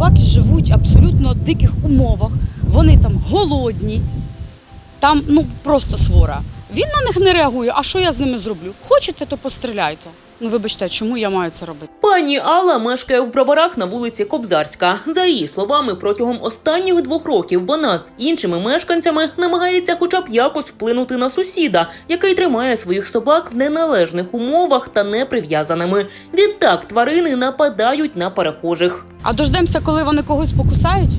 собаки живуть абсолютно в диких умовах, вони там голодні, там ну просто свора. Він на них не реагує. А що я з ними зроблю? Хочете, то постріляйте. Ну вибачте, чому я маю це робити? Пані Алла мешкає в Броварах на вулиці Кобзарська. За її словами, протягом останніх двох років вона з іншими мешканцями намагається хоча б якось вплинути на сусіда, який тримає своїх собак в неналежних умовах та неприв'язаними. Відтак тварини нападають на перехожих. А дождемося, коли вони когось покусають.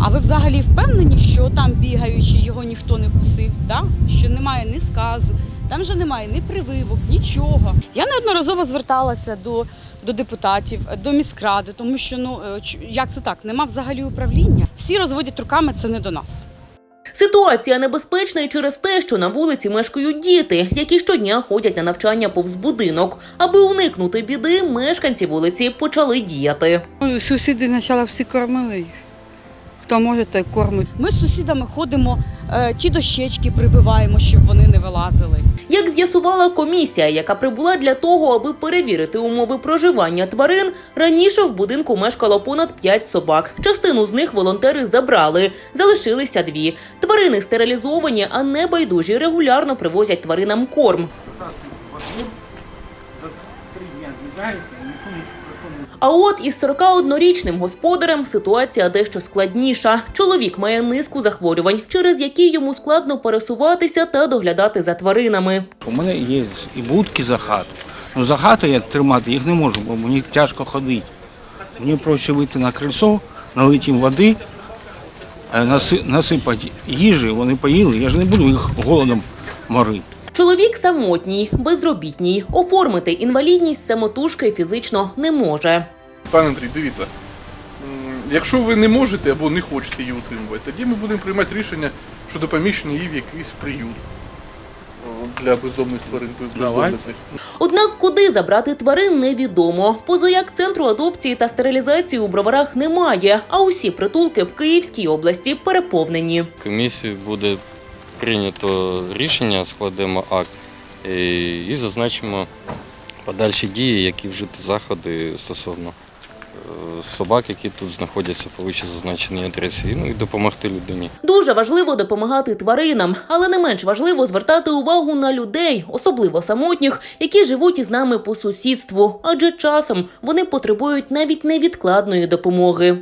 А ви взагалі впевнені, що там бігаючи його ніхто не вкусив? Да? Що немає ні сказу, там же немає ні прививок, нічого. Я неодноразово зверталася до, до депутатів, до міськради, тому що ну е, як це так? Нема взагалі управління. Всі розводять руками, це не до нас. Ситуація небезпечна і через те, що на вулиці мешкають діти, які щодня ходять на навчання повз будинок. Аби уникнути біди, мешканці вулиці почали діяти. Сусіди спочатку всі кормили їх. Хто може, той кормить. Ми з сусідами ходимо, е, ті дощечки прибиваємо, щоб вони не вилазили. Як з'ясувала комісія, яка прибула для того, аби перевірити умови проживання тварин, раніше в будинку мешкало понад 5 собак. Частину з них волонтери забрали, залишилися дві. Тварини стерилізовані, а небайдужі регулярно привозять тваринам корм. А от із 41-річним господарем ситуація дещо складніша. Чоловік має низку захворювань, через які йому складно пересуватися та доглядати за тваринами. У мене є і будки за хату. Ну за хату я тримати їх не можу, бо мені тяжко ходити. Мені проще вийти на крильцо, налити їм води, е, насипати їжі, вони поїли, я ж не буду їх голодом морити. Чоловік самотній, безробітній, оформити інвалідність самотужки фізично не може. Пане Андрій, дивіться, якщо ви не можете або не хочете її утримувати, тоді ми будемо приймати рішення щодо поміщення її в якийсь приют для бездомних тварин, бездомних. Однак куди забрати тварин невідомо. Позаяк центру адопції та стерилізації у броварах немає, а усі притулки в Київській області переповнені. комісії буде прийнято рішення, складемо акт е, і зазначимо подальші дії, які вжити заходи стосовно е, собак, які тут знаходяться по вище зазначеній адресі, ну і допомогти людині. Дуже важливо допомагати тваринам, але не менш важливо звертати увагу на людей, особливо самотніх, які живуть із нами по сусідству, адже часом вони потребують навіть невідкладної допомоги.